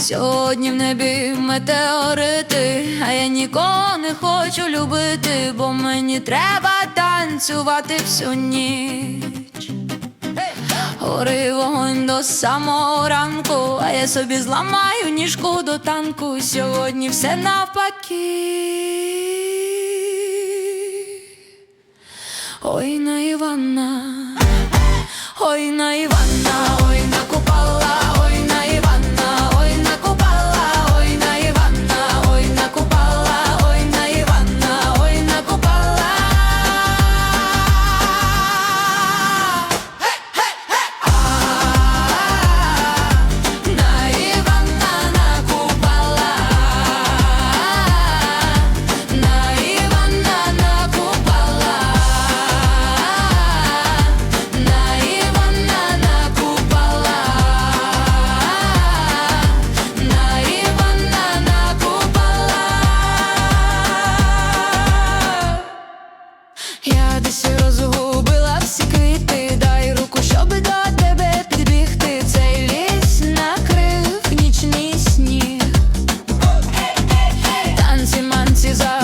Сьогодні в небі метеорити, а я нікого не хочу любити, бо мені треба танцювати всю ніч. Гори вогонь до самого ранку, а я собі зламаю ніжку до танку. Сьогодні все навпаки. Ой на Івана, ой на Івана. ти розгубила всі квіти, дай руку, щоби до. Цей ліс накрив нічний сніг. Танці манці за.